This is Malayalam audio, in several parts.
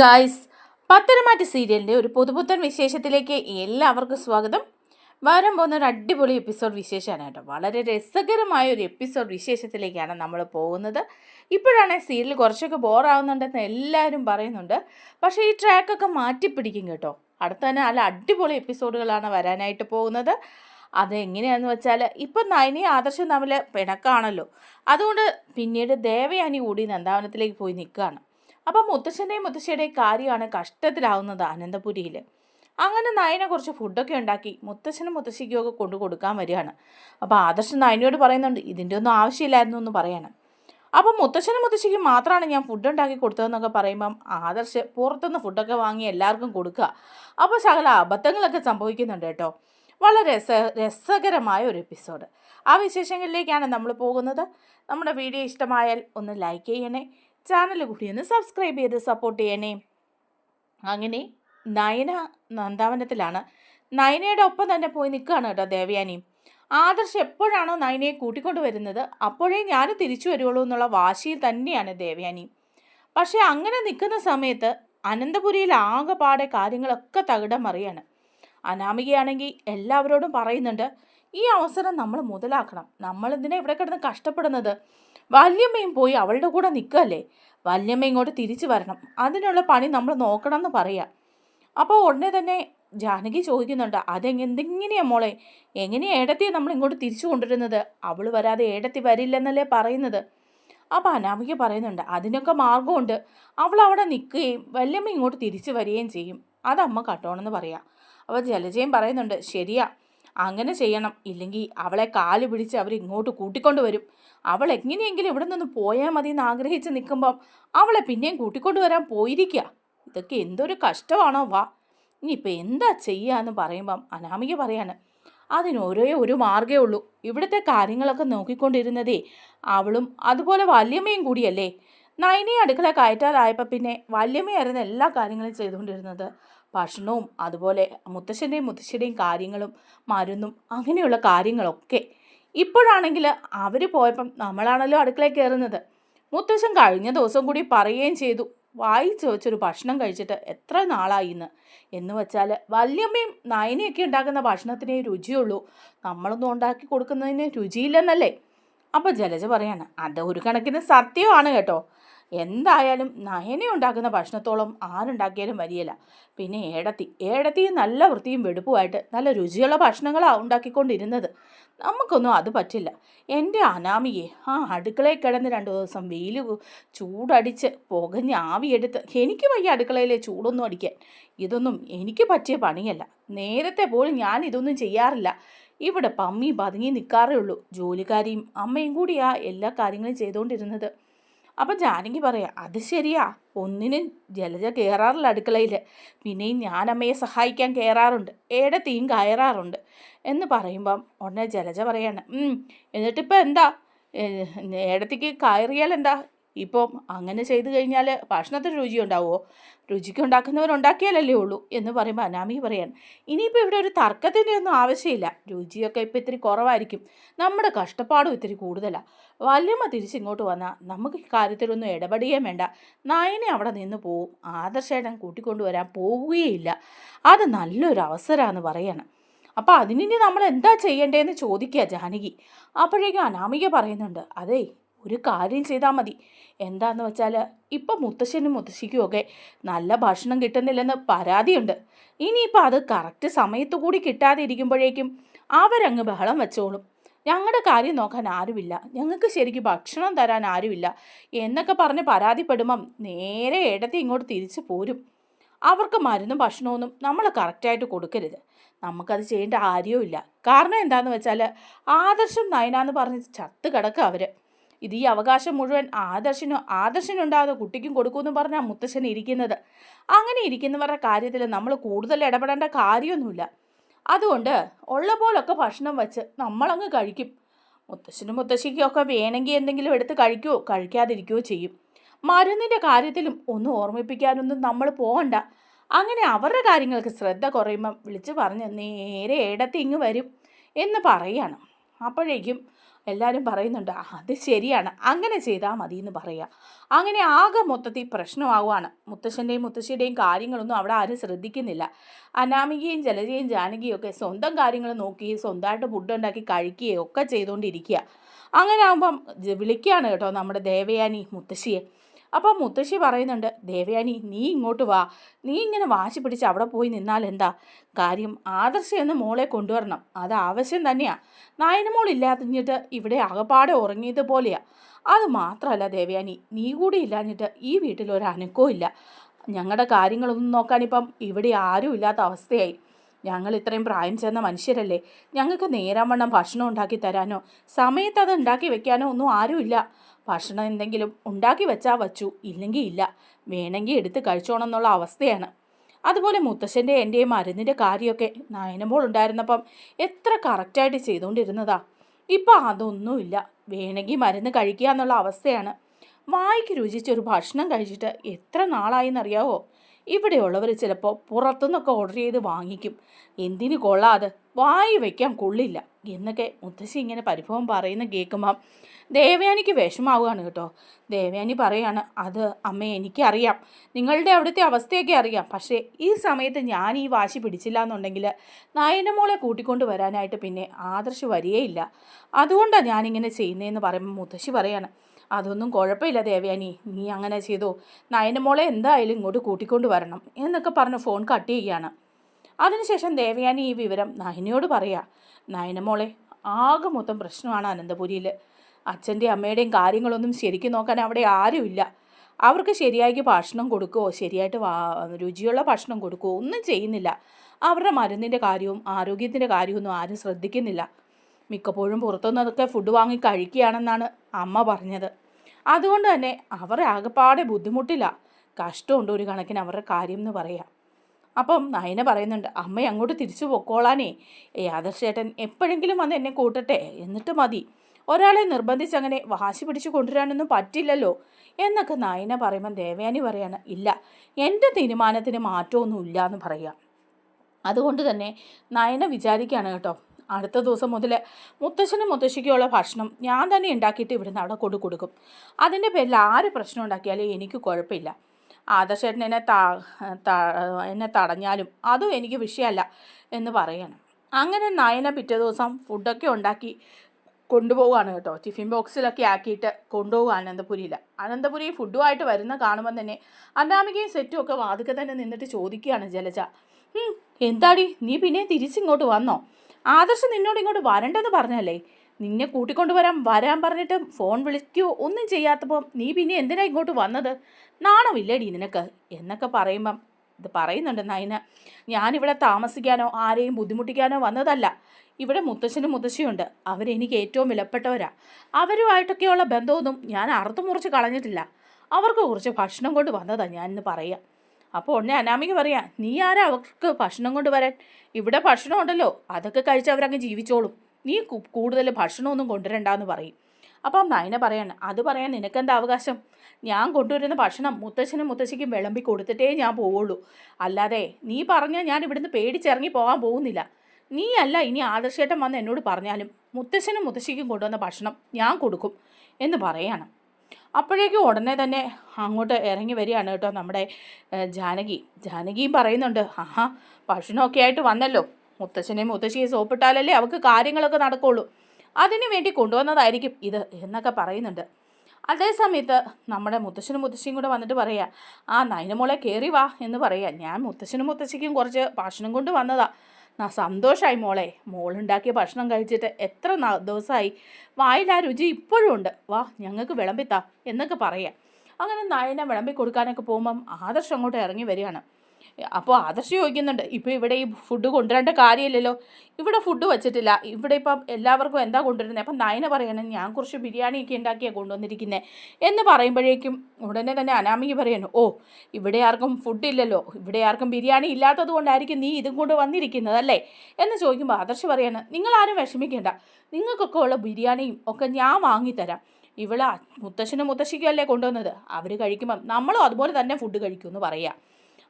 ഗായ്സ് പത്തനമാറ്റ് സീരിയലിന്റെ ഒരു പുതുപുത്തൻ വിശേഷത്തിലേക്ക് എല്ലാവർക്കും സ്വാഗതം. വരാൻ പോകുന്ന ഒരു അടിപൊളി എപ്പിസോഡ് വിശേഷമാണ് കേട്ടോ. വളരെ രസകരമായ ഒരു എപ്പിസോഡ് വിശേഷത്തിലേക്കാണ് നമ്മൾ പോകുന്നത്. ഇപ്പോഴാണ് സീരിയൽ കുറച്ചൊക്കെ ബോറാവുന്നുണ്ടെന്ന് എല്ലാവരും പറയുന്നുണ്ട്. പക്ഷേ ഈ ട്രാക്കൊക്കെ മാറ്റിപ്പിടിക്കും കേട്ടോ. അടുത്ത തന്നെ നല്ല അടിപൊളി എപ്പിസോഡുകളാണ് വരാനായിട്ട് പോകുന്നത്. അതെങ്ങനെയാണെന്ന് വെച്ചാൽ ഇപ്പം നയനി ആദർശം തമ്മിൽ പിണക്കാണല്ലോ അതുകൊണ്ട് പിന്നീട് ദേവയാനി കൂടി നന്ദാവനത്തിലേക്ക് പോയി നിൽക്കുകയാണ്. അപ്പം മുത്തശ്ശന്റെയും മുത്തശ്ശിയുടെയും കാര്യമാണ് കഷ്ടത്തിലാവുന്നത് അനന്തപുരിയിൽ അങ്ങനെ നയനെ കുറച്ച് ഫുഡൊക്കെ ഉണ്ടാക്കി മുത്തശ്ശനും മുത്തശ്ശിക്കും ഒക്കെ കൊണ്ടു കൊടുക്കാൻ വരികയാണ്. അപ്പോൾ ആദർശം നയനോട് പറയുന്നുണ്ട് ഇതിന്റെ ഒന്നും ആവശ്യമില്ലായിരുന്നു എന്ന് പറയാണ്. അപ്പം മുത്തശ്ശനും മുത്തശ്ശിക്കും മാത്രമാണ് ഞാൻ ഫുഡ് ഉണ്ടാക്കി കൊടുത്തതെന്നൊക്കെ പറയുമ്പം ആദർശ് പുറത്തുനിന്ന് ഫുഡൊക്കെ വാങ്ങി എല്ലാവർക്കും കൊടുക്കുക. അപ്പോൾ ശകല അബദ്ധങ്ങളൊക്കെ സംഭവിക്കുന്നുണ്ട് കേട്ടോ. വളരെ രസ രസകരമായ ഒരു എപ്പിസോഡ് ആ വിശേഷങ്ങളിലേക്കാണ് നമ്മൾ പോകുന്നത്. നമ്മുടെ വീഡിയോ ഇഷ്ടമായാൽ ഒന്ന് ലൈക്ക് ചെയ്യണേ. ചാനൽ കൂടി ഒന്ന് സബ്സ്ക്രൈബ് ചെയ്ത് സപ്പോർട്ട് ചെയ്യണേ. അങ്ങനെ നയന നന്ദാവനത്തിലാണ്. നയനയുടെ ഒപ്പം തന്നെ പോയി നിൽക്കുകയാണ് കേട്ടോ ദേവയാനിയും ആദർശ് എപ്പോഴാണോ നയനയെ കൂട്ടിക്കൊണ്ട് വരുന്നത് അപ്പോഴേ ഞാൻ തിരിച്ചു വരുള്ളൂ എന്നുള്ള വാശിയിൽ തന്നെയാണ് ദേവയാനി. പക്ഷേ അങ്ങനെ നിൽക്കുന്ന സമയത്ത് അനന്തപുരിയിൽ ആകെപ്പാടെ കാര്യങ്ങളൊക്കെ തകിടം മറിയാണ്. അനാമികയാണെങ്കിൽ എല്ലാവരോടും പറയുന്നുണ്ട് ഈ അവസരം നമ്മൾ മുതലാക്കണം. നമ്മൾ ഇവിടെ കിടന്ന് കഷ്ടപ്പെടുന്നത്? വല്യമ്മയും പോയി അവളുടെ കൂടെ നിൽക്കല്ലേ വല്യമ്മ ഇങ്ങോട്ട് തിരിച്ചു വരണം. അതിനുള്ള പണി നമ്മൾ നോക്കണം എന്ന് പറയാം. അപ്പോൾ ഉടനെ തന്നെ ജാനകി ചോദിക്കുന്നുണ്ട് അതെങ്ങെന്തെങ്ങനെയാ മോളെ? എങ്ങനെയാ ഏടത്തിയെ നമ്മൾ ഇങ്ങോട്ട് തിരിച്ചു കൊണ്ടുവരുന്നത്? അവൾ വരാതെ ഏടത്തി വരില്ലെന്നല്ലേ പറയുന്നത്? അപ്പോൾ അനാമിക പറയുന്നുണ്ട് അതിനൊക്കെ മാർഗമുണ്ട് അവൾ അവിടെ നിൽക്കുകയും വല്യമ്മ ഇങ്ങോട്ട് തിരിച്ചു വരികയും ചെയ്യും. അതമ്മ കട്ടോണെന്ന് പറയാം. അപ്പോൾ ജലജയും പറയുന്നുണ്ട് ശരിയാ. അങ്ങനെ ചെയ്യണം. ഇല്ലെങ്കിൽ അവളെ കാൽ പിടിച്ച് അവർ ഇങ്ങോട്ട് കൂട്ടിക്കൊണ്ട് വരും. അവൾ എങ്ങനെയെങ്കിലും ഇവിടെ നിന്ന് പോയാൽ മതി എന്ന് ആഗ്രഹിച്ച് നിൽക്കുമ്പം അവളെ പിന്നെയും കൂട്ടിക്കൊണ്ട് വരാൻ പോയിരിക്കുക ഇതൊക്കെ എന്തൊരു കഷ്ടമാണോ വാ. ഇനിയിപ്പോൾ എന്താ ചെയ്യാന്ന് പറയുമ്പം അനാമിക പറയാണ് അതിന് ഒരേ മാർഗമേ ഉള്ളൂ. ഇവിടുത്തെ കാര്യങ്ങളൊക്കെ നോക്കിക്കൊണ്ടിരുന്നതേ അവളും അതുപോലെ വല്യമ്മയും കൂടിയല്ലേ? നൈനി അടുക്കള കയറ്റാറായപ്പോൾ പിന്നെ വല്യമ്മയായിരുന്നു എല്ലാ കാര്യങ്ങളും ചെയ്തുകൊണ്ടിരുന്നത്. ഭക്ഷണവും അതുപോലെ മുത്തശ്ശന്റെയും മുത്തശ്ശിയുടെയും കാര്യങ്ങളും മരുന്നും അങ്ങനെയുള്ള കാര്യങ്ങളൊക്കെ. ഇപ്പോഴാണെങ്കിൽ അവർ പോയപ്പം നമ്മളാണല്ലോ അടുക്കളയിൽ കയറുന്നത്. മുത്തശ്ശൻ കഴിഞ്ഞ ദിവസം കൂടി പറയുകയും ചെയ്തു വായിച്ചു വെച്ചൊരു ഭക്ഷണം കഴിച്ചിട്ട് എത്ര നാളായി ഇന്ന്? എന്ന് വെച്ചാൽ വല്യമ്മയും നയനയൊക്കെ ഉണ്ടാക്കുന്ന ഭക്ഷണത്തിനേ രുചിയുള്ളൂ. നമ്മളൊന്നും ഉണ്ടാക്കി കൊടുക്കുന്നതിന് രുചിയില്ലെന്നല്ലേ? അപ്പോൾ ജലജ പറയാണ് അത് ഒരു കണക്കിന് സത്യമാണ് കേട്ടോ. എന്തായാലും നയന ഉണ്ടാക്കുന്ന ഭക്ഷണത്തോളം ആരുണ്ടാക്കിയാലും വലിയല്ല പിന്നെ ഏടത്തി. ഏടത്തി നല്ല വൃത്തിയും വെടുപ്പുമായിട്ട് നല്ല രുചിയുള്ള ഭക്ഷണങ്ങളാണ് ഉണ്ടാക്കിക്കൊണ്ടിരുന്നത്. നമുക്കൊന്നും അത് പറ്റില്ല. എന്റെ അനാമിയെ ആ അടുക്കളയിൽ കിടന്ന് രണ്ട് ദിവസം വെയിൽ ചൂടടിച്ച് പുകഞ്ഞ് ആവിയെടുത്ത് എനിക്ക് വയ്യ അടുക്കളയിലെ ചൂടൊന്നും അടിക്കാൻ. ഇതൊന്നും എനിക്ക് പറ്റിയ പണിയല്ല. നേരത്തെ പോലും ഞാൻ ഇതൊന്നും ചെയ്യാറില്ല. ഇവിടെ പമ്മി പതുങ്ങി നിൽക്കാറേ ഉള്ളൂ. ജോലിക്കാരിയും അമ്മയും കൂടിയാ എല്ലാ കാര്യങ്ങളും ചെയ്തുകൊണ്ടിരുന്നത് അപ്പം ജാനകി പറയാം അത് ശരിയാ. ഒന്നിനും ജലജ കയറാറില്ല അടുക്കളയിൽ പിന്നെയും ഞാനമ്മയെ സഹായിക്കാൻ കയറാറുണ്ട് ഏടത്തെയും കയറാറുണ്ട്. എന്ന് പറയുമ്പം ഉടനെ ജലജ പറയാണ് "ഉം, എന്നിട്ടിപ്പോൾ എന്താ? ഏടത്തേക്ക് കയറിയാൽ എന്താ? ഇപ്പം അങ്ങനെ ചെയ്തു കഴിഞ്ഞാൽ ഭക്ഷണത്തിന് രുചി ഉണ്ടാവുമോ രുചിക്ക് ഉണ്ടാക്കുന്നവരുണ്ടാക്കിയാലല്ലേ ഉള്ളൂ. എന്ന് പറയുമ്പോൾ അനാമി പറയാണ് ഇനിയിപ്പോൾ ഇവിടെ ഒരു തർക്കത്തിന്റെ ഒന്നും ആവശ്യമില്ല. രുചിയൊക്കെ ഇപ്പോൾ ഇത്തിരി കുറവായിരിക്കും. നമ്മുടെ കഷ്ടപ്പാടും ഇത്തിരി കൂടുതലാണ് വല്യമ്മ തിരിച്ചിങ്ങോട്ട് വന്നാൽ നമുക്ക് കാര്യത്തിലൊന്നും ഇടപെടുകയും വേണ്ട. നയനെ അവിടെ നിന്ന് പോവും. ആദർശേട്ടൻ കൂട്ടിക്കൊണ്ടുവരാൻ പോവുകയില്ല. അത് നല്ലൊരു അവസരമാണെന്ന് പറയണം. അപ്പോൾ അതിനി നമ്മൾ എന്താ ചെയ്യേണ്ടതെന്ന് ചോദിക്കുക ജാനകി. അപ്പോഴേക്കും അനാമിക പറയുന്നുണ്ട് അതേ ഒരു കാര്യം ചെയ്താൽ മതി. എന്താന്ന് വെച്ചാൽ ഇപ്പം മുത്തശ്ശനും മുത്തശ്ശിക്കുമൊക്കെ നല്ല ഭക്ഷണം കിട്ടുന്നില്ലെന്ന് പരാതിയുണ്ട്. ഇനിയിപ്പോൾ അത് കറക്റ്റ് സമയത്ത് കൂടി കിട്ടാതെ ഇരിക്കുമ്പോഴേക്കും അവരങ്ങ് ബഹളം വെച്ചോളും. ഞങ്ങളുടെ കാര്യം നോക്കാൻ ആരുമില്ല. ഞങ്ങൾക്ക് ശരിക്കും ഭക്ഷണം തരാൻ ആരുമില്ല. എന്നൊക്കെ പറഞ്ഞ് പരാതിപ്പെടുമ്പം നേരെ ഇടത്തി ഇങ്ങോട്ട് തിരിച്ചു പോരും. അവർക്ക് മരുന്നും ഭക്ഷണമൊന്നും നമ്മൾ കറക്റ്റായിട്ട് കൊടുക്കരുത്. നമുക്കത് ചെയ്യേണ്ട കാര്യവുമില്ല. കാരണം എന്താണെന്ന് വെച്ചാൽ ആദർശം നയനാന്ന് പറഞ്ഞ് ചത്ത് കിടക്കുക അവർ ഇത് ഈ അവകാശം മുഴുവൻ ആദർശനോ ആദർശനുണ്ടാകുന്ന കുട്ടിക്കും കൊടുക്കുമെന്ന് പറഞ്ഞാൽ മുത്തശ്ശൻ ഇരിക്കുന്നത്. അങ്ങനെ ഇരിക്കുന്നവരുടെ കാര്യത്തിൽ നമ്മൾ കൂടുതൽ ഇടപെടേണ്ട കാര്യമൊന്നുമില്ല. അതുകൊണ്ട് ഉള്ള പോലൊക്കെ ഭക്ഷണം വെച്ച് നമ്മളങ്ങ് കഴിക്കും. മുത്തശ്ശനും മുത്തശ്ശിക്കൊക്കെ വേണമെങ്കിൽ എന്തെങ്കിലും എടുത്ത് കഴിക്കുകയോ കഴിക്കാതിരിക്കുകയോ ചെയ്യും. മരുന്നിന്റെ കാര്യത്തിലും ഒന്നും ഓർമ്മിപ്പിക്കാനൊന്നും നമ്മൾ പോകണ്ട അങ്ങനെ അവരുടെ കാര്യങ്ങൾക്ക് ശ്രദ്ധ കുറയുമ്പം വിളിച്ച് പറഞ്ഞ് നേരെ ഇടത്തിങ്ങ് വരും എന്ന് പറയാണ്. അപ്പോഴേക്കും എല്ലാവരും പറയുന്നുണ്ട് "ആ, അത് ശരിയാണ്. അങ്ങനെ ചെയ്താൽ മതി എന്ന് പറയുക അങ്ങനെ ആകെ മൊത്തത്തിൽ പ്രശ്നമാവുകയാണ്. മുത്തശ്ശന്റെയും മുത്തശ്ശിയുടെയും കാര്യങ്ങളൊന്നും അവിടെ ആരും ശ്രദ്ധിക്കുന്നില്ല. അനാമികയും ജലജയും ജാനകിയും ഒക്കെ സ്വന്തം കാര്യങ്ങൾ നോക്കി സ്വന്തമായിട്ട് ഫുഡ് ഉണ്ടാക്കി കഴിക്കുകയും ഒക്കെ ചെയ്തുകൊണ്ടിരിക്കുക. അങ്ങനെ ആകുമ്പം വിളിക്കുകയാണ് കേട്ടോ നമ്മുടെ ദേവയാനി മുത്തശ്ശിയെ. അപ്പം മുത്തശ്ശി പറയുന്നുണ്ട് ദേവയാനി നീ ഇങ്ങോട്ട് വാ. നീ ഇങ്ങനെ വാശി പിടിച്ച് അവിടെ പോയി നിന്നാൽ എന്താ? കാര്യം ആദർശ എന്ന് മോളെ കൊണ്ടുവരണം. അത് ആവശ്യം തന്നെയാ. നായനമോൾ ഇല്ലാതിഞ്ഞിട്ട് ഇവിടെ അകപ്പാടെ ഉറങ്ങിയത് പോലെയാ. അത് മാത്രമല്ല ദേവയാനി നീ കൂടി ഇല്ലാഞ്ഞിട്ട് ഈ വീട്ടിൽ ഒരു അനക്കവും ഇല്ല. ഞങ്ങളുടെ കാര്യങ്ങളൊന്നും നോക്കാനിപ്പം ഇവിടെ ആരും ഇല്ലാത്ത അവസ്ഥയായി. ഞങ്ങൾ ഇത്രയും പ്രായം ചെന്ന മനുഷ്യരല്ലേ? ഞങ്ങൾക്ക് നേരാവണ്ണം ഭക്ഷണം ഉണ്ടാക്കി തരാനോ സമയത്ത് അത് ഉണ്ടാക്കി വെക്കാനോ ഒന്നും ആരുമില്ല. ഭക്ഷണം എന്തെങ്കിലും ഉണ്ടാക്കി വെച്ചാൽ വച്ചു ഇല്ലെങ്കിൽ ഇല്ല. വേണമെങ്കിൽ എടുത്ത് കഴിച്ചോണം എന്നുള്ള അവസ്ഥയാണ്. അതുപോലെ മുത്തശ്ശന്റെ എന്റെയും മരുന്നിന്റെ കാര്യമൊക്കെ നയനമോൾ ഉണ്ടായിരുന്നപ്പം എത്ര കറക്റ്റായിട്ട് ചെയ്തുകൊണ്ടിരുന്നതാ. ഇപ്പം അതൊന്നുമില്ല വേണമെങ്കിൽ മരുന്ന് കഴിക്കുക എന്നുള്ള അവസ്ഥയാണ്. വായിക്ക് രുചിച്ചൊരു ഭക്ഷണം കഴിച്ചിട്ട് എത്ര നാളായെന്നറിയാവോ? ഇവിടെയുള്ളവർ ചിലപ്പോൾ പുറത്തുനിന്നൊക്കെ ഓർഡർ ചെയ്ത് വാങ്ങിക്കും. എന്തിനു കൊള്ളാതെ വായി വയ്ക്കാൻ കൊള്ളില്ല. എന്നൊക്കെ മുത്തശ്ശി ഇങ്ങനെ പരിഭവം പറയുന്ന കേൾക്കുമ്പം ദേവയാനിക്ക് വിഷമാവുകയാണ് കേട്ടോ. ദേവയാനി പറയാണ് അത് അമ്മ എനിക്കറിയാം. നിങ്ങളുടെ അവിടുത്തെ അവസ്ഥയൊക്കെ അറിയാം. പക്ഷേ ഈ സമയത്ത് ഞാൻ ഈ വാശി പിടിച്ചില്ല എന്നുണ്ടെങ്കിൽ നയനമോളെ കൂട്ടിക്കൊണ്ട് വരാനായിട്ട് പിന്നെ ആദർശ് വരികയില്ല അതുകൊണ്ടാണ് ഞാനിങ്ങനെ ചെയ്യുന്നതെന്ന് പറയുമ്പോൾ മുത്തശ്ശി പറയാണ് അതൊന്നും കുഴപ്പമില്ല ദേവയാനി. നീ അങ്ങനെ ചെയ്തോ. മോളെ എന്തായാലും ഇങ്ങോട്ട് കൂട്ടിക്കൊണ്ട് വരണം എന്നൊക്കെ പറഞ്ഞ് ഫോൺ കട്ട് ചെയ്യുകയാണ്. അതിനുശേഷം ദേവയാനി ഈ വിവരം നയനയോട് പറയാ നയനമോളെ ആകെ മൊത്തം പ്രശ്നമാണ് അനന്തപുരിയിൽ അച്ഛന്റെ അമ്മയുടെയും കാര്യങ്ങളൊന്നും ശരിക്കും നോക്കാൻ അവിടെ ആരുമില്ല. അവർക്ക് ശരിയാക്കി ഭക്ഷണം കൊടുക്കുകയോ ശരിയായിട്ട് രുചിയുള്ള ഭക്ഷണം കൊടുക്കുകയോ ഒന്നും ചെയ്യുന്നില്ല. അവരുടെ മരുന്നിന്റെ കാര്യവും ആരോഗ്യത്തിന്റെ കാര്യമൊന്നും ആരും ശ്രദ്ധിക്കുന്നില്ല. മിക്കപ്പോഴും പുറത്തുനിന്നൊക്കെ ഫുഡ് വാങ്ങി കഴിക്കുകയാണെന്നാണ് അമ്മ പറഞ്ഞത്. അതുകൊണ്ട് തന്നെ അവർ ആകെപ്പാടെ ബുദ്ധിമുട്ടില്ല. കഷ്ടമുണ്ട് ഒരു കണക്കിന് അവരുടെ കാര്യം എന്ന് പറയാം അപ്പം നയന പറയുന്നുണ്ട് അമ്മ അങ്ങോട്ട് തിരിച്ചു പൊക്കോളാനേ. ആദർശേട്ടൻ എപ്പോഴെങ്കിലും വന്ന് എന്നെ കൂട്ടട്ടെ. എന്നിട്ട് മതി. ഒരാളെ നിർബന്ധിച്ച് അങ്ങനെ വാശി പിടിച്ചു കൊണ്ടുവരാനൊന്നും പറ്റില്ലല്ലോ. എന്നൊക്കെ നയന പറയുമ്പം ദേവയാനി പറയാണ് ഇല്ല എന്റെ തീരുമാനത്തിന് മാറ്റമൊന്നും ഇല്ല എന്ന് പറയുക. അതുകൊണ്ട് തന്നെ നയന വിചാരിക്കുകയാണ് കേട്ടോ അടുത്ത ദിവസം മുതൽ മുത്തശ്ശനും മുത്തശ്ശിക്കുള്ള ഭക്ഷണം ഞാൻ തന്നെ ഉണ്ടാക്കിയിട്ട് ഇവിടുന്ന് അവിടെ കൊണ്ടു കൊടുക്കും. അതിന്റെ പേരിൽ ആര് പ്രശ്നം ഉണ്ടാക്കിയാലും എനിക്ക് കുഴപ്പമില്ല. ആദർശേട്ടൻ എന്നെ ത എന്നെ തടഞ്ഞാലും അതും എനിക്ക് വിഷയമല്ല എന്ന് പറയണം. അങ്ങനെ നയന പിറ്റേ ദിവസം ഫുഡൊക്കെ ഉണ്ടാക്കി കൊണ്ടുപോവുകയാണ് കേട്ടോ. ടിഫിൻ ബോക്സിലൊക്കെ ആക്കിയിട്ട് കൊണ്ടുപോകുക അനന്തപുരിയിൽ അനന്തപുരി ഫുഡുമായിട്ട് വരുന്ന കാണുമ്പോൾ തന്നെ അന്നാമികയും സെറ്റും ഒക്കെ വാതുക്കെ തന്നെ നിന്നിട്ട് ചോദിക്കുകയാണ് ജലജ. എന്താടി? നീ പിന്നെ തിരിച്ചിങ്ങോട്ട് വന്നോ? ആദർശ് നിന്നോട് ഇങ്ങോട്ട് വരണ്ടെന്ന് പറഞ്ഞല്ലേ? നിന്നെ കൂട്ടിക്കൊണ്ട് വരാൻ വരാൻ പറഞ്ഞിട്ട് ഫോൺ വിളിക്കുകയോ ഒന്നും ചെയ്യാത്തപ്പോൾ നീ പിന്നെ എന്തിനാ ഇങ്ങോട്ട് വന്നത്? നാണമില്ലടി നിനക്ക്. എന്നൊക്കെ പറയുമ്പം ഇത് പറയുന്നുണ്ട് നയന ഞാനിവിടെ താമസിക്കാനോ ആരെയും ബുദ്ധിമുട്ടിക്കാനോ വന്നതല്ല. ഇവിടെ മുത്തശ്ശനും മുത്തശ്ശിയുണ്ട്. അവരെനിക്ക് ഏറ്റവും വിലപ്പെട്ടവരാ. അവരുമായിട്ടൊക്കെയുള്ള ബന്ധമൊന്നും ഞാൻ അറുത്തു മുറിച്ച് കളഞ്ഞിട്ടില്ല. അവർക്ക് കുറച്ച് ഭക്ഷണം കൊണ്ട് വന്നതാ ഞാൻ ഇന്ന് പറയാം. അപ്പോൾ ഉടനെ അനാമിക പറയാം നീ ആരാ അവർക്ക് ഭക്ഷണം കൊണ്ട് വരാൻ? ഇവിടെ ഭക്ഷണം ഉണ്ടല്ലോ. അതൊക്കെ കഴിച്ച് അവരങ്ങ് ജീവിച്ചോളും. നീ കൂടുതൽ ഭക്ഷണമൊന്നും കൊണ്ടുവരണ്ടെന്ന് പറയും. അപ്പം നയന പറയാണ് അത് പറയാൻ നിനക്കെന്താ അവകാശം? ഞാൻ കൊണ്ടുവരുന്ന ഭക്ഷണം മുത്തശ്ശനും മുത്തശ്ശിക്കും വിളമ്പി കൊടുത്തിട്ടേ ഞാൻ പോവുള്ളൂ. അല്ലാതെ നീ പറഞ്ഞാൽ ഞാൻ ഇവിടുന്ന് പേടിച്ചിറങ്ങി പോകാൻ പോകുന്നില്ല. നീ അല്ല ഇനി ആദർശേട്ടൻ വന്ന് എന്നോട് പറഞ്ഞാലും മുത്തശ്ശനും മുത്തശ്ശിക്കും കൊണ്ടുവന്ന ഭക്ഷണം ഞാൻ കൊടുക്കും എന്ന് പറയാണ്. അപ്പോഴേക്കും ഉടനെ തന്നെ അങ്ങോട്ട് ഇറങ്ങി വരികയാണ് കേട്ടോ നമ്മുടെ ജാനകി. ജാനകിയും പറയുന്നുണ്ട് ആഹാ ഭക്ഷണമൊക്കെ ആയിട്ട് വന്നല്ലോ. മുത്തശ്ശനെയും മുത്തശ്ശിയെ സോപ്പിട്ടാലല്ലേ അവൾക്ക് കാര്യങ്ങളൊക്കെ നടക്കുള്ളൂ. അതിനു വേണ്ടി കൊണ്ടുവന്നതായിരിക്കും ഇത് എന്നൊക്കെ പറയുന്നുണ്ട്. അതേ സമയത്ത് നമ്മുടെ മുത്തശ്ശനും മുത്തശ്ശിയും കൂടെ വന്നിട്ട് പറയുക ആ നൈനമോളെ കയറി വാ എന്ന് പറയുക ഞാൻ മുത്തശ്ശനും മുത്തശ്ശിക്കും കുറച്ച് ഭക്ഷണം കൊണ്ട് വന്നതാ. നാ സന്തോഷമായി മോളെ. മോളുണ്ടാക്കിയ ഭക്ഷണം കഴിച്ചിട്ട് എത്ര ദിവസമായി വായിൽ ആ രുചി ഇപ്പോഴും ഉണ്ട്. വാ ഞങ്ങൾക്ക് വിളമ്പിത്താ എന്നൊക്കെ പറയാം. അങ്ങനെ നയന വിളമ്പി കൊടുക്കാനൊക്കെ പോകുമ്പം ആദർശം അങ്ങോട്ട് ഇറങ്ങി വരികയാണ്. അപ്പോൾ ആദർശ് ചോദിക്കുന്നുണ്ട് ഇപ്പോൾ ഇവിടെ ഈ ഫുഡ് കൊണ്ടുവരേണ്ട കാര്യമില്ലല്ലോ. ഇവിടെ ഫുഡ് വെച്ചിട്ടില്ല. ഇവിടെ ഇപ്പം എല്ലാവർക്കും എന്താ കൊണ്ടുവരുന്നത് അപ്പം നയന പറയണം ഞാൻ കുറച്ച് ബിരിയാണിയൊക്കെ ഉണ്ടാക്കിയാണ് കൊണ്ടുവന്നിരിക്കുന്നത് എന്ന് പറയുമ്പോഴേക്കും ഉടനെ തന്നെ അനാമിക പറയുന്നു ഓ ഇവിടെ ആർക്കും ഫുഡ് ഇല്ലല്ലോ. ഇവിടെ ആർക്കും ബിരിയാണി ഇല്ലാത്തത് കൊണ്ടായിരിക്കും നീ ഇതും കൊണ്ട് വന്നിരിക്കുന്നത് അല്ലേ എന്ന് ചോദിക്കുമ്പോൾ ആദർശ് പറയാണ് നിങ്ങൾ ആരും വിഷമിക്കേണ്ട. നിങ്ങൾക്കൊക്കെ ഉള്ള ബിരിയാണിയും ഒക്കെ ഞാൻ വാങ്ങിത്തരാം ഇവളെ മുത്തശ്ശനും മുത്തശ്ശിക്കും അല്ലേ കൊണ്ടുവന്നത്? അവർ കഴിക്കുമ്പം നമ്മളും അതുപോലെ തന്നെ ഫുഡ് കഴിക്കുമെന്ന് പറയാം.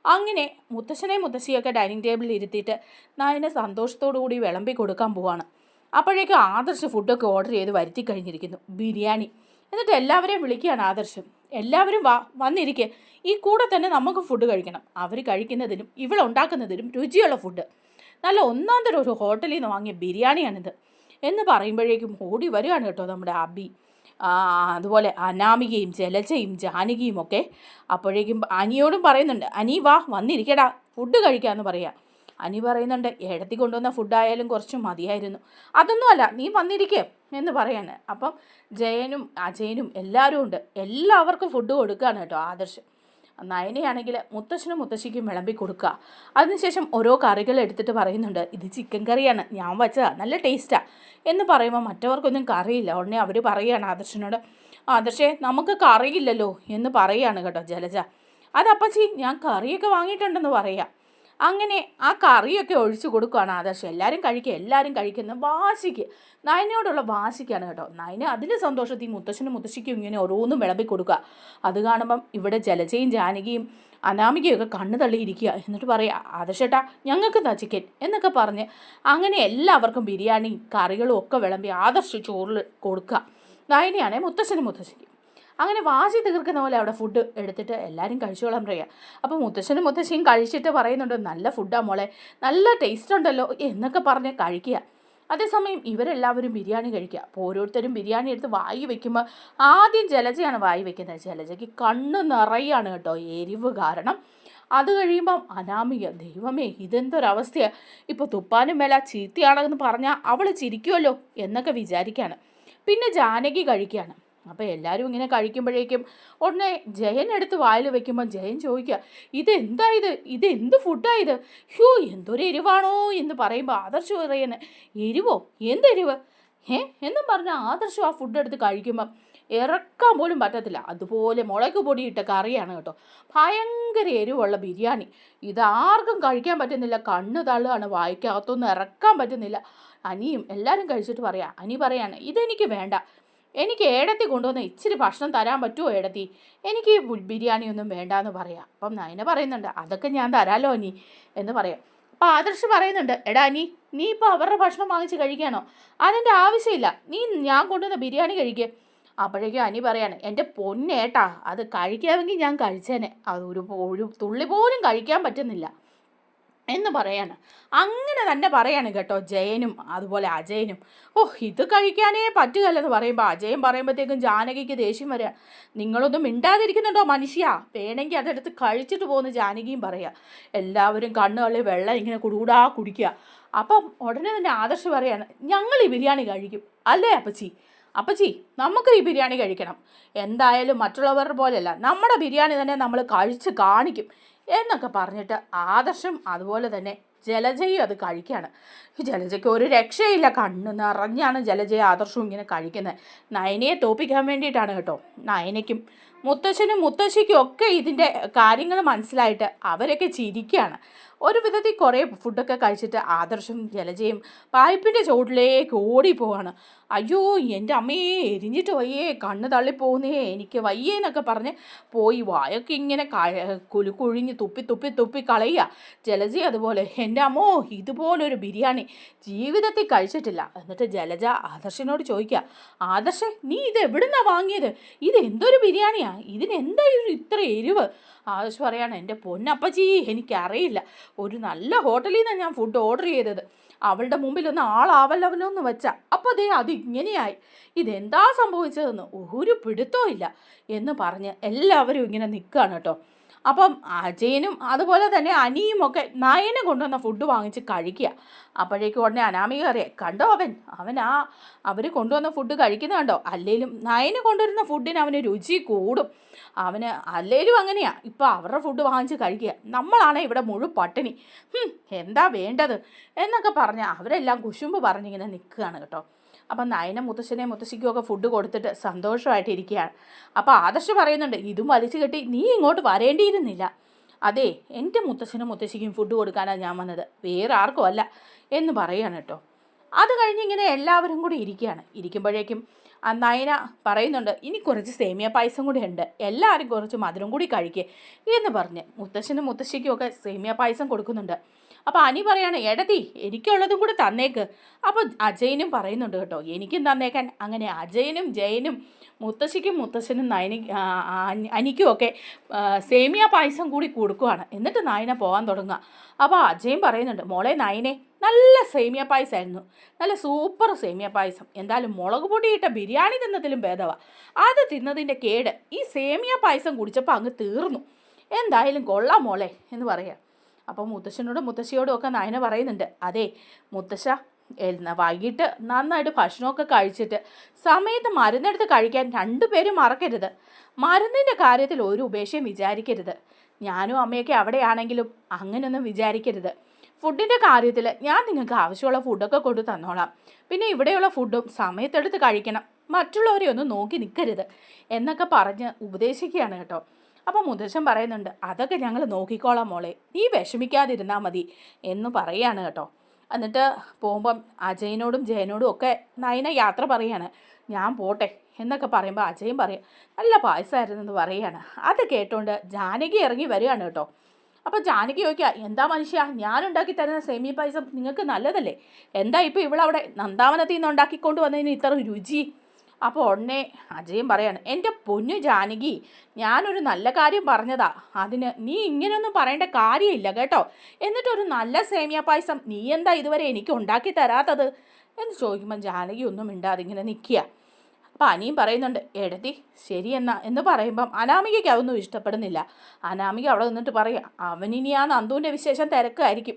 അങ്ങനെ മുത്തശ്ശനെ മുത്തശ്ശിയൊക്കെ ഡൈനിങ് ടേബിളിൽ ഇരുത്തിയിട്ട് നായനെ സന്തോഷത്തോടു കൂടി വിളമ്പി കൊടുക്കാൻ പോവാണ്. അപ്പോഴേക്കും ആദർശ് ഫുഡൊക്കെ ഓർഡർ ചെയ്ത് വരുത്തി കഴിഞ്ഞിരിക്കുന്നു. ബിരിയാണി. എന്നിട്ട് എല്ലാവരെയും വിളിക്കുകയാണ് ആദർശ്. എല്ലാവരും വാ വന്നിരിക്കെ. ഈ കൂടെ തന്നെ നമുക്ക് ഫുഡ് കഴിക്കണം. അവർ കഴിക്കുന്നതിനും ഇവളുണ്ടാക്കുന്നതിനും രുചിയുള്ള ഫുഡ് നല്ല ഒന്നാം തരം ഒരു ഹോട്ടലിൽ നിന്ന് വാങ്ങിയ ബിരിയാണിയാണിത്. എന്ന് പറയുമ്പോഴേക്കും ഓടി വരികയാണ് കേട്ടോ നമ്മുടെ അബി. അതുപോലെ അനാമികയും ജലജയും ജാനകിയും ഒക്കെ അപ്പോഴേക്കും അനിയോടും പറയുന്നുണ്ട് അനി വാ വന്നിരിക്കടാ ഫുഡ് കഴിക്കാമെന്ന് പറയാം. അനി പറയുന്നുണ്ട് ഏടത്തി കൊണ്ടുവന്ന ഫുഡായാലും കുറച്ച് മതിയായിരുന്നു. അതൊന്നുമല്ല നീ വന്നിരിക്കേ എന്ന് പറയാണ്. അപ്പം ജയനും അജയനും എല്ലാവരും ഉണ്ട്. എല്ലാവർക്കും ഫുഡ് കൊടുക്കുകയാണ് കേട്ടോ ആദർശ്. നയനയാണെങ്കിൽ മുത്തശ്ശനും മുത്തശ്ശിക്കും വിളമ്പി കൊടുക്കുക. അതിനുശേഷം ഓരോ കറികൾ എടുത്തിട്ട് പറയുന്നുണ്ട് ഇത് ചിക്കൻ കറിയാണ് ഞാൻ വച്ചതാണ് നല്ല ടേസ്റ്റാണ് എന്ന് പറയുമ്പോൾ മറ്റവർക്കൊന്നും കറിയില്ല. ഉടനെ അവർ പറയുകയാണ് ആദർശനോട് ആദർശേ നമുക്ക് കറിയില്ലല്ലോ എന്ന് പറയുകയാണ് കേട്ടോ ജലജ. അതപ്പച്ചി ഞാൻ കറിയൊക്കെ വാങ്ങിയിട്ടുണ്ടെന്ന് പറയാം. അങ്ങനെ ആ കറിയൊക്കെ ഒഴിച്ചു കൊടുക്കുകയാണ് ആദർശം. എല്ലാവരും കഴിക്കുക എല്ലാവരും കഴിക്കുന്ന. വാശിക്ക്. നയനയോടുള്ള വാശിക്കാണ് കേട്ടോ. നയന അതിന്റെ സന്തോഷത്തിൽ മുത്തശ്ശനും മുത്തശ്ശിക്കും ഇങ്ങനെ ഓരോന്നും വിളമ്പി കൊടുക്കുക. അത് കാണുമ്പം ഇവിടെ ജലജയും ജാനകിയും അനാമികയൊക്കെ കണ്ണു തള്ളിയിരിക്കുക എന്നിട്ട് പറയുക ആദർശേട്ടാ ഞങ്ങൾക്ക് എന്താ ചിക്കൻ എന്നൊക്കെ പറഞ്ഞ് അങ്ങനെ എല്ലാവർക്കും ബിരിയാണി കറികളും ഒക്കെ വിളമ്പി ആദർശം ചോറിൽ കൊടുക്കുക. നയനയാണെ മുത്തശ്ശനും മുത്തശ്ശിക്കും. അങ്ങനെ വാശി തീർക്കുന്ന പോലെ അവിടെ ഫുഡ് എടുത്തിട്ട് എല്ലാവരും കഴിച്ചോളാൻ പറയുക അപ്പോൾ മുത്തശ്ശനും മുത്തശ്ശിയും കഴിച്ചിട്ട് പറയുന്നുണ്ട് നല്ല ഫുഡാണ് മോളെ നല്ല ടേസ്റ്റ് ഉണ്ടല്ലോ എന്നൊക്കെ പറഞ്ഞ് കഴിക്കുക. അതേസമയം ഇവരെല്ലാവരും ബിരിയാണി കഴിക്കുക. അപ്പോൾ ഓരോരുത്തരും ബിരിയാണി എടുത്ത് വായി വെക്കുമ്പോൾ ആദ്യം ജലജയാണ് വായി വെക്കുന്നത്. ജലജയ്ക്ക് കണ്ണ് നിറയാണ് കേട്ടോ എരിവ് കാരണം. അത് കഴിയുമ്പം അനാമിക ദൈവമേ ഇതെന്തൊരവസ്ഥയാണ് ഇപ്പോൾ തുപ്പാനും മേല ചീത്തയാണെന്ന് പറഞ്ഞാൽ അവൾ ചിരിക്കുമല്ലോ എന്നൊക്കെ വിചാരിക്കുകയാണ് പിന്നെ ജാനകി കഴിക്കുകയാണ്. അപ്പോൾ എല്ലാവരും ഇങ്ങനെ കഴിക്കുമ്പോഴേക്കും ഉടനെ ജയൻ എടുത്ത് വായിൽ വെക്കുമ്പോൾ ജയൻ ചോദിക്കുക ഇതെന്താ ഇത്? എന്ത് ഫുഡാ ഇത്? ഹ്യൂ എന്തൊരു എരിവാണോ? എന്ന് പറയുമ്പോൾ ആദർശ് പറയുന്നത് എരിവോ? എന്തെരിവ് ഏ? എന്നും പറഞ്ഞ ആദർശം ആ ഫുഡ് എടുത്ത് കഴിക്കുമ്പം ഇറക്കാൻ പോലും പറ്റത്തില്ല. അതുപോലെ മുളക് പൊടിയിട്ട കറിയാണ് കേട്ടോ. ഭയങ്കര എരിവുള്ള ബിരിയാണി. ഇതാർക്കും കഴിക്കാൻ പറ്റുന്നില്ല. കണ്ണ് തള്ളുകയാണ്. വായിക്കകത്തൊന്നും ഇറക്കാൻ പറ്റുന്നില്ല. അനിയും എല്ലാവരും കഴിച്ചിട്ട് പറയാം അനി പറയാണ് ഇതെനിക്ക് വേണ്ട. എനിക്ക് ഏടത്തി കൊണ്ടുവന്ന ഇച്ചിരി ഭക്ഷണം തരാൻ പറ്റുമോ ഏടത്തി? എനിക്ക് ബിരിയാണി ഒന്നും വേണ്ട എന്ന് പറയാം. അപ്പം നയന പറയുന്നുണ്ട് അതൊക്കെ ഞാൻ തരാലോ അനി എന്ന് പറയാം. അപ്പം ആദർശ് പറയുന്നുണ്ട് എടാ അനി നീ ഇപ്പോൾ അവരുടെ ഭക്ഷണം വാങ്ങിച്ച് കഴിക്കാനോ അതിന്റെ ആവശ്യമില്ല. നീ ഞാൻ കൊണ്ടുവന്ന ബിരിയാണി കഴിക്കുക അപ്പോഴേക്കും അനി പറയാണ് എന്റെ പൊന്നേട്ടാ അത് കഴിക്കാമെങ്കിൽ ഞാൻ കഴിച്ചേനെ. അത് ഒരു ഒരു തുള്ളി പോലും കഴിക്കാൻ പറ്റുന്നില്ല. എന്ന് പറയാണ്. അങ്ങനെ തന്നെ പറയാണ് കേട്ടോ ജയനും അതുപോലെ അജയനും. ഓ ഇത് കഴിക്കാനേ പറ്റുകല്ലെന്ന് പറയുമ്പോൾ അജയൻ പറയുമ്പോഴത്തേക്കും ജാനകിക്ക് ദേഷ്യം വരിക നിങ്ങളൊന്നും മിണ്ടാതിരിക്കുന്നുണ്ടോ മനുഷ്യ? വേണമെങ്കിൽ അതെടുത്ത് കഴിച്ചിട്ട് പോകുന്ന ജാനകിയും പറയാം. എല്ലാവരും കണ്ണുകളിൽ വെള്ളം ഇങ്ങനെ കുടുകൂടാ കുടിക്കുക അപ്പം ഉടനെ തന്നെ ആദർശ് പറയാണ് ഞങ്ങൾ ഈ ബിരിയാണി കഴിക്കും. അല്ലേ അപ്പച്ചി? അപ്പച്ചി നമുക്ക് ഈ ബിരിയാണി കഴിക്കണം. എന്തായാലും മറ്റുള്ളവരുടെ പോലെയല്ല. നമ്മുടെ ബിരിയാണി തന്നെ നമ്മൾ കഴിച്ച് കാണിക്കും. എന്നൊക്കെ പറഞ്ഞിട്ട് ആദർശം അതുപോലെ തന്നെ ജലജയും അത് കഴിക്കുകയാണ് ജലജയ്ക്ക് ഒരു രക്ഷയില്ല. കണ്ണ് നിറഞ്ഞാണ് ജലജയ ആദർശവും ഇങ്ങനെ കഴിക്കുന്നത്. നയനയെ തോപ്പിക്കാൻ വേണ്ടിയിട്ടാണ് കേട്ടോ. നയനയ്ക്കും മുത്തശ്ശനും മുത്തശ്ശിക്കും ഒക്കെ ഇതിന്റെ കാര്യങ്ങൾ മനസ്സിലായിട്ട് അവരൊക്കെ ചിരിക്കുകയാണ്. ഒരു വിധത്തിൽ കുറേ ഫുഡൊക്കെ കഴിച്ചിട്ട് ആദർശം ജലജയും പൈപ്പിന്റെ ചോട്ടിലേക്ക് ഓടിപ്പോവാണ്. അയ്യോ എന്റെ അമ്മയെ എരിഞ്ഞിട്ട് വയ്യേ കണ്ണ് തള്ളിപ്പോകുന്നേ എനിക്ക് വയ്യേ എന്നൊക്കെ പറഞ്ഞ് പോയി വായൊക്കെ ഇങ്ങനെ കുലു കുഴിഞ്ഞ് തുപ്പി തുപ്പി തുപ്പി കളയുക. ജലജ അതുപോലെ എന്റെ അമ്മോ ഇതുപോലൊരു ബിരിയാണി ജീവിതത്തിൽ കഴിച്ചിട്ടില്ല. എന്നിട്ട് ജലജ ആദർശനോട് ചോദിക്കുക ആദർശ നീ ഇത് എവിടുന്നാണ് വാങ്ങിയത്? ഇത് എന്തൊരു ബിരിയാണിയാ? ഇതിന് എന്താ ഇത്ര എരിവ്? ആദർശ് പറയാണ് എന്റെ പൊന്നപ്പച്ചി എനിക്കറിയില്ല. ഒരു നല്ല ഹോട്ടലിൽ നിന്നാണ് ഞാൻ ഫുഡ് ഓർഡർ ചെയ്തത്. അവളുടെ മുമ്പിൽ ഒന്ന് ആളാവല്ലവനോ എന്ന് വെച്ചാൽ അപ്പോൾ ദേ അതിങ്ങനെയായി ഇതെന്താ സംഭവിച്ചതെന്ന് ഒരു പിടുത്തവും ഇല്ല എന്ന് പറഞ്ഞ് എല്ലാവരും ഇങ്ങനെ നിൽക്കുകയാണ് കേട്ടോ. അപ്പം അജയനും അതുപോലെ തന്നെ അനിയും ഒക്കെ നയനെ കൊണ്ടുവന്ന ഫുഡ് വാങ്ങിച്ച് കഴിക്കുക. അപ്പോഴേക്കും ഉടനെ അനാമിക അറിയാം കണ്ടോ അവൻ? അവൻ ആ അവർ കൊണ്ടുവന്ന ഫുഡ് കഴിക്കുന്ന കണ്ടോ? അല്ലേലും നയന് കൊണ്ടുവരുന്ന ഫുഡിന് അവന് രുചി കൂടും. അവന് അല്ലേലും അങ്ങനെയാ. ഇപ്പം അവരുടെ ഫുഡ് വാങ്ങിച്ച് കഴിക്കുക. നമ്മളാണ് ഇവിടെ മുഴു പട്ടിണി. എന്താ വേണ്ടത്? എന്നൊക്കെ പറഞ്ഞ് അവരെല്ലാം കുശുമ്പ് പറഞ്ഞിങ്ങനെ നിൽക്കുകയാണ് കേട്ടോ. അപ്പം നയന മുത്തശ്ശനെ മുത്തശ്ശിക്കും ഒക്കെ ഫുഡ് കൊടുത്തിട്ട് സന്തോഷമായിട്ടിരിക്കുകയാണ്. അപ്പോൾ ആദർശ് പറയുന്നുണ്ട് ഇതും വലിച്ചു കെട്ടി നീ ഇങ്ങോട്ട് വരേണ്ടിയിരുന്നില്ല. അതെ എന്റെ മുത്തശ്ശനും മുത്തശ്ശിക്കും ഫുഡ് കൊടുക്കാനാണ് ഞാൻ വന്നത്. വേറെ ആർക്കും അല്ല എന്ന് പറയുകയാണ് കേട്ടോ. അത് കഴിഞ്ഞ് ഇങ്ങനെ എല്ലാവരും കൂടി ഇരിക്കുകയാണ്. ഇരിക്കുമ്പോഴേക്കും നയന പറയുന്നുണ്ട് ഇനി കുറച്ച് സേമിയ പായസം കൂടി ഉണ്ട്. എല്ലാവരും കുറച്ച് മധുരം കൂടി കഴിക്കുക എന്ന് പറഞ്ഞ് മുത്തശ്ശനും മുത്തശ്ശിക്കും ഒക്കെ സേമിയ പായസം കൊടുക്കുന്നുണ്ട്. അപ്പോൾ അനി പറയാണ് എടതി എനിക്കുള്ളതും കൂടെ തന്നേക്ക്. അപ്പോൾ അജയനും പറയുന്നുണ്ട് കേട്ടോ എനിക്കും തന്നേക്കാൻ. അങ്ങനെ അജയനും ജയനും മുത്തശ്ശിക്കും മുത്തശ്ശനും നയനി അനിക്കും ഒക്കെ സേമിയ പായസം കൂടി കൊടുക്കുവാണ്. എന്നിട്ട് നായന പോകാൻ തുടങ്ങുക. അപ്പോൾ അജയൻ പറയുന്നുണ്ട് മോളെ നയനെ നല്ല സേമിയ പായസമായിരുന്നു നല്ല സൂപ്പർ സേമിയ പായസം. എന്തായാലും മുളക് പൊടിയിട്ട ബിരിയാണി തിന്നതിലും ഭേദവാ. അത് തിന്നതിന്റെ കേട് ഈ സേമിയ പായസം കുടിച്ചപ്പോൾ അങ്ങ് തീർന്നു. എന്തായാലും കൊള്ളാം മോളെ എന്ന് പറയാം. അപ്പോൾ മുത്തശ്ശനോടും മുത്തശ്ശിയോടും ഒക്കെ നയന പറയുന്നുണ്ട് അതെ മുത്തശ്ശ വൈകിട്ട് നന്നായിട്ട് ഭക്ഷണമൊക്കെ കഴിച്ചിട്ട് സമയത്ത് മരുന്നെടുത്ത് കഴിക്കാൻ രണ്ടുപേരും മറക്കരുത്. മരുന്നിന്റെ കാര്യത്തിൽ ഒരു ഉപേക്ഷയും വിചാരിക്കരുത്. ഞാനും അമ്മയൊക്കെ അവിടെയാണെങ്കിലും അങ്ങനെയൊന്നും വിചാരിക്കരുത്. ഫുഡിന്റെ കാര്യത്തിൽ ഞാൻ നിങ്ങൾക്ക് ആവശ്യമുള്ള ഫുഡൊക്കെ കൊണ്ടു തന്നോളാം. പിന്നെ ഇവിടെയുള്ള ഫുഡും സമയത്തെടുത്ത് കഴിക്കണം. മറ്റുള്ളവരെ ഒന്ന് നോക്കി നിൽക്കരുത് എന്നൊക്കെ പറഞ്ഞ് ഉപദേശിക്കുകയാണ് കേട്ടോ. അപ്പോൾ മുത്തശ്ശൻ പറയുന്നുണ്ട് അതൊക്കെ ഞങ്ങൾ നോക്കിക്കോളാം മോളെ. നീ വിഷമിക്കാതിരുന്നാൽ മതി എന്ന് പറയാണ് കേട്ടോ. എന്നിട്ട് പോകുമ്പം അജയനോടും ജയനോടും ഒക്കെ നയന യാത്ര പറയാണ് ഞാൻ പോട്ടെ എന്നൊക്കെ പറയുമ്പോൾ അജയൻ പറയും നല്ല പായസമായിരുന്നു എന്ന് പറയാണ്. അത് കേട്ടോണ്ട് ജാനകി ഇറങ്ങി വരികയാണ് കേട്ടോ. അപ്പോൾ ജാനകി ചോദിക്കുക എന്താ മനുഷ്യ ഞാനുണ്ടാക്കി തരുന്ന സേമിയ പായസം നിങ്ങൾക്ക് നല്ലതല്ലേ? എന്താ ഇപ്പോൾ ഇവളവിടെ നന്ദാവനത്തിൽ നിന്ന് ഉണ്ടാക്കിക്കൊണ്ട് വന്നതിന് ഇത്ര രുചി? അപ്പോൾ ഉടനെ അജയൻ പറയാണ് എന്റെ പൊന്നു ജാനകി ഞാനൊരു നല്ല കാര്യം പറഞ്ഞതാ. അതിന് നീ ഇങ്ങനെയൊന്നും പറയേണ്ട കാര്യമില്ല കേട്ടോ. എന്നിട്ടൊരു നല്ല സേമിയ പായസം നീ എന്താ ഇതുവരെ എനിക്ക് ഉണ്ടാക്കി തരാത്തത്? എന്ന് ചോദിക്കുമ്പോൾ ജാനകി ഒന്നും മിണ്ടാതെ ഇങ്ങനെ നിൽക്കുക അപ്പോൾ അനിയും പറയുന്നുണ്ട് എടത്തി ശരി എന്നാ പറയുമ്പം അനാമികയ്ക്ക് അതൊന്നും ഇഷ്ടപ്പെടുന്നില്ല. അനാമിക അവിടെ നിന്നിട്ട് പറയുക അവനിനി ആ നന്ദുവിന്റെ വിശേഷം തിരക്കായിരിക്കും.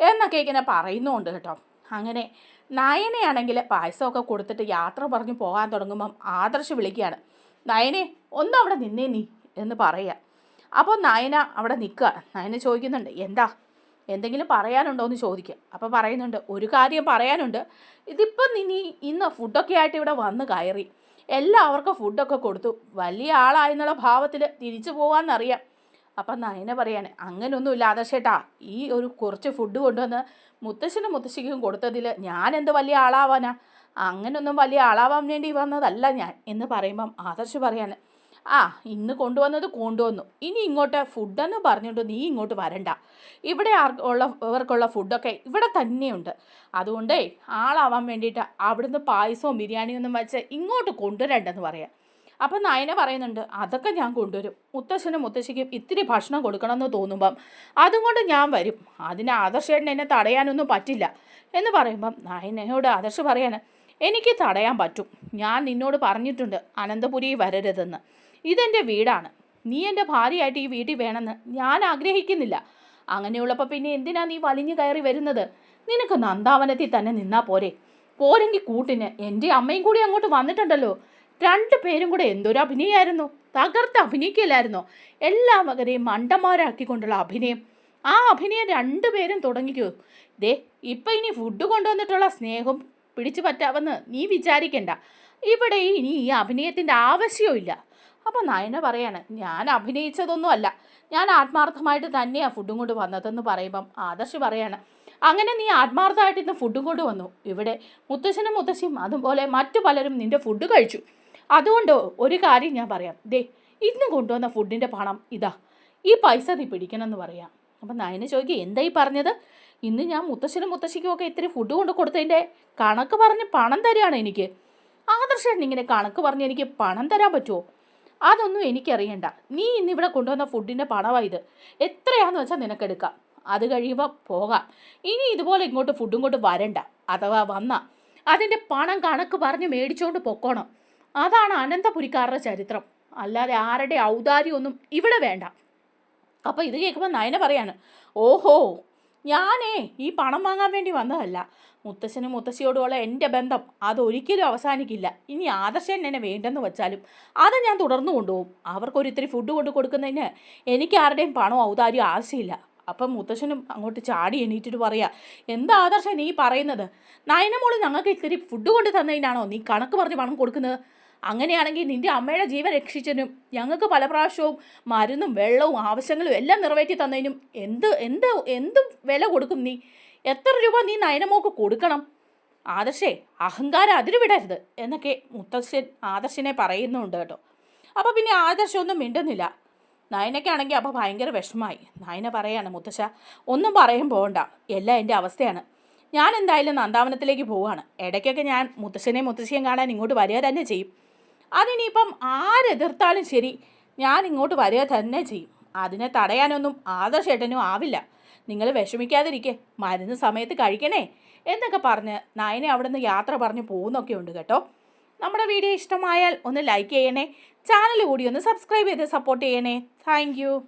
എന്നൊക്കെ ഇങ്ങനെ പറയുന്നുണ്ട് കേട്ടോ. അങ്ങനെ നയനയാണെങ്കിൽ പായസമൊക്കെ കൊടുത്തിട്ട് യാത്ര പറഞ്ഞ് പോകാൻ തുടങ്ങുമ്പം ആദർശ് വിളിക്കുകയാണ്. നയനെ ഒന്ന് അവിടെ നിന്നേ നീ എന്ന് പറയുക. അപ്പോൾ നയന അവിടെ നിൽക്കുക. നയന ചോദിക്കുന്നുണ്ട് എന്താ? എന്തെങ്കിലും പറയാനുണ്ടോ എന്ന് ചോദിക്കുക. അപ്പോൾ പറയുന്നുണ്ട് ഒരു കാര്യം പറയാനുണ്ട്. ഇതിപ്പം നീ ഇന്ന് ഫുഡൊക്കെ ആയിട്ട് ഇവിടെ വന്ന് കയറി. എല്ലാവർക്കും ഫുഡൊക്കെ കൊടുത്തു. വലിയ ആളായെന്നുള്ള ഭാവത്തിൽ തിരിച്ചു പോകാമെന്നറിയാം അപ്പം നയന പറയാണ് അങ്ങനെയൊന്നുമില്ല ആദർശേട്ടാ. ഈ ഒരു കുറച്ച് ഫുഡ് കൊണ്ടുവന്ന് മുത്തശ്ശനും മുത്തശ്ശിക്കും കൊടുത്തതിൽ ഞാൻ എന്ത് വലിയ ആളാവാനാ? അങ്ങനൊന്നും വലിയ ആളാവാൻ വേണ്ടി വന്നതല്ല ഞാൻ എന്ന് പറയുമ്പം ആദർശ് പറയാൻ ആ ഇന്ന് കൊണ്ടുവന്നത് കൊണ്ടുവന്നു. ഇനി ഇങ്ങോട്ട് ഫുഡെന്ന് പറഞ്ഞുകൊണ്ട് നീ ഇങ്ങോട്ട് വരണ്ട. ഇവിടെ ഉള്ളവർക്കുള്ള ഫുഡൊക്കെ ഇവിടെ തന്നെയുണ്ട്. അതുകൊണ്ടേ ആളാവാൻ വേണ്ടിയിട്ട് അവിടുന്ന് പായസവും ബിരിയാണിയൊന്നും വെച്ച് ഇങ്ങോട്ട് കൊണ്ടുവരണ്ടെന്ന് പറയാം. അപ്പം നയന പറയുന്നുണ്ട് അതൊക്കെ ഞാൻ കൊണ്ടുവരും. മുത്തശ്ശനും മുത്തശ്ശിക്കും ഇത്തിരി ഭക്ഷണം കൊടുക്കണമെന്ന് തോന്നുമ്പം അതും കൊണ്ട് ഞാൻ വരും. അതിന് ആദർശേട്ടൻ എന്നെ തടയാനൊന്നും പറ്റില്ല. എന്ന് പറയുമ്പം നയനയോട് ആദർശ് പറയാണ് എനിക്ക് തടയാൻ പറ്റും. ഞാൻ നിന്നോട് പറഞ്ഞിട്ടുണ്ട് അനന്തപുരി വരരുതെന്ന്. ഇതെന്റെ വീടാണ്. നീ എന്റെ ഭാര്യയായിട്ട് ഈ വീട്ടിൽ വേണമെന്ന് ഞാൻ ആഗ്രഹിക്കുന്നില്ല. അങ്ങനെയുള്ളപ്പോൾ പിന്നെ എന്തിനാ നീ വലിഞ്ഞു കയറി വരുന്നത്? നിനക്ക് നന്ദാവനത്തിൽ തന്നെ നിന്നാ പോരെ. പോരെങ്കിൽ കൂട്ടിന്. എന്റെ അമ്മയും കൂടി അങ്ങോട്ട് വന്നിട്ടുണ്ടല്ലോ. രണ്ട് പേരും കൂടെ എന്തൊരു അഭിനയമായിരുന്നു തകർത്ത് അഭിനയിക്കില്ലായിരുന്നോ എല്ലാ മകരെയും മണ്ടന്മാരാക്കിക്കൊണ്ടുള്ള അഭിനയം. ആ അഭിനയം രണ്ടുപേരും തുടങ്ങിക്കോ. ദേ ഇപ്പം ഇനി ഫുഡ് കൊണ്ടുവന്നിട്ടുള്ള സ്നേഹം പിടിച്ചു പറ്റാമെന്ന് നീ വിചാരിക്കണ്ട. ഇവിടെ ഇനി ഈ അഭിനയത്തിന്റെ ആവശ്യമില്ല അപ്പോൾ നയന പറയാണ് ഞാൻ അഭിനയിച്ചതൊന്നും അല്ല ഞാൻ ആത്മാർത്ഥമായിട്ട് തന്നെയാണ് ഫുഡും കൊണ്ട് വന്നതെന്ന് പറയുമ്പം ആദർശ് പറയാണ്. അങ്ങനെ നീ ആത്മാർത്ഥമായിട്ട് ഇന്ന് ഫുഡും കൊണ്ട് വന്നു. ഇവിടെ മുത്തശ്ശനും മുത്തശ്ശിയും അതുപോലെ മറ്റു പലരും നിന്റെ ഫുഡ് കഴിച്ചു. അതുകൊണ്ട് ഒരു കാര്യം ഞാൻ പറയാം. ദേ ഇന്ന് കൊണ്ടുവന്ന ഫുഡിന്റെ പണം ഇതാ. ഈ പൈസ നീ പിടിക്കണം എന്ന് പറയാം. അപ്പം നയന ചോദിക്കുക എന്തായി പറഞ്ഞത്? ഇന്ന് ഞാൻ മുത്തശ്ശനും മുത്തശ്ശിക്കും ഒക്കെ ഇത്തിരി ഫുഡ് കൊണ്ട് കൊടുത്തതിന്റെ കണക്ക് പറഞ്ഞ് പണം തരികയാണ് എനിക്ക്. ആദർശൻ ഇങ്ങനെ കണക്ക് പറഞ്ഞ് എനിക്ക് പണം തരാൻ പറ്റുമോ അതൊന്നും എനിക്കറിയണ്ട. നീ ഇന്നിവിടെ കൊണ്ടുവന്ന ഫുഡിന്റെ പണമായത് എത്രയാണെന്ന് വെച്ചാൽ നിനക്കെടുക്കാം അത് കഴിയുമ്പോൾ പോകാം. ഇനി ഇതുപോലെ ഇങ്ങോട്ട് ഫുഡും കൊണ്ട് വരണ്ട. അഥവാ വന്ന അതിന്റെ പണം കണക്ക് പറഞ്ഞ് മേടിച്ചുകൊണ്ട് പൊക്കോണം. അതാണ് അനന്തപുരിക്കാരുടെ ചരിത്രം. അല്ലാതെ ആരുടെ ഔദാര്യമൊന്നും ഇവിടെ വേണ്ട. അപ്പോൾ ഇത് കേൾക്കുമ്പോൾ നയന പറയാണ് ഓഹോ ഞാനേ ഈ പണം വാങ്ങാൻ വേണ്ടി വന്നതല്ല. മുത്തശ്ശനും മുത്തശ്ശിയോടുമുള്ള എന്റെ ബന്ധം അതൊരിക്കലും അവസാനിക്കില്ല. ഇനി ആദർശൻ എന്നെ വേണ്ടെന്ന് വെച്ചാലും അത് ഞാൻ തുടർന്നു കൊണ്ടുപോകും. അവർക്കൊരു ഇത്തിരി ഫുഡ് കൊണ്ട് കൊടുക്കുന്നതിന് എനിക്ക് ആരുടെയും പണമോ ഔദാര്യം ആവശ്യമില്ല. അപ്പം മുത്തശ്ശനും അങ്ങോട്ട് ചാടി എണീറ്റിട്ട് പറയാ എന്താ ആദർശൻ നീ പറയുന്നത്? നയനമോൾ ഞങ്ങൾക്ക് ഇത്തിരി ഫുഡ് കൊണ്ട് തന്നതിനാണോ നീ കണക്ക് പറഞ്ഞ് പണം കൊടുക്കുന്നത്? അങ്ങനെയാണെങ്കിൽ നിന്റെ അമ്മയുടെ ജീവൻ രക്ഷിച്ചതിനും ഞങ്ങൾക്ക് പല പ്രാവശ്യവും മരുന്നും വെള്ളവും ആവശ്യങ്ങളും എല്ലാം നിറവേറ്റി തന്നതിനും എന്ത് എന്ത് എന്ത് വില കൊടുക്കും നീ? എത്ര രൂപ നീ നയനമോക്ക് കൊടുക്കണം? ആദർശേ അഹങ്കാരം അതിന് വിടരുത് എന്നൊക്കെ മുത്തശ്ശൻ ആദർശനെ പറയുന്നുണ്ട് കേട്ടോ. അപ്പോൾ പിന്നെ ആദർശമൊന്നും മിണ്ടുന്നില്ല. നയനയ്ക്കാണെങ്കിൽ അപ്പോൾ ഭയങ്കര വിഷമമായി. നയന പറയാണ് മുത്തശ്ശ ഒന്നും പറയും പോകണ്ട. എല്ലാം എന്റെ അവസ്ഥയാണ്. ഞാൻ എന്തായാലും നന്ദാവനത്തിലേക്ക് പോവുകയാണ്. ഇടയ്ക്കൊക്കെ ഞാൻ മുത്തശ്ശനെയും മുത്തശ്ശിയും കാണാൻ ഇങ്ങോട്ട് വരിക തന്നെ ചെയ്യും. അതിനിപ്പം ആരെതിർത്താലും ശരി. ഞാൻ ഇങ്ങോട്ട് വരിക തന്നെ ചെയ്യും. അതിനെ തടയാനൊന്നും ആദർശേട്ടനും ആവില്ല. നിങ്ങൾ വിഷമിക്കാതിരിക്കെ. മരുന്ന് സമയത്ത് കഴിക്കണേ എന്നൊക്കെ പറഞ്ഞ് നയനെ അവിടെ നിന്ന് യാത്ര പറഞ്ഞ് പോകുന്നൊക്കെ ഉണ്ട് കേട്ടോ. നമ്മുടെ വീഡിയോ ഇഷ്ടമായാൽ ഒന്ന് ലൈക്ക് ചെയ്യണേ. ചാനൽ കൂടി ഒന്ന് സബ്സ്ക്രൈബ് ചെയ്ത് സപ്പോർട്ട് ചെയ്യണേ. താങ്ക്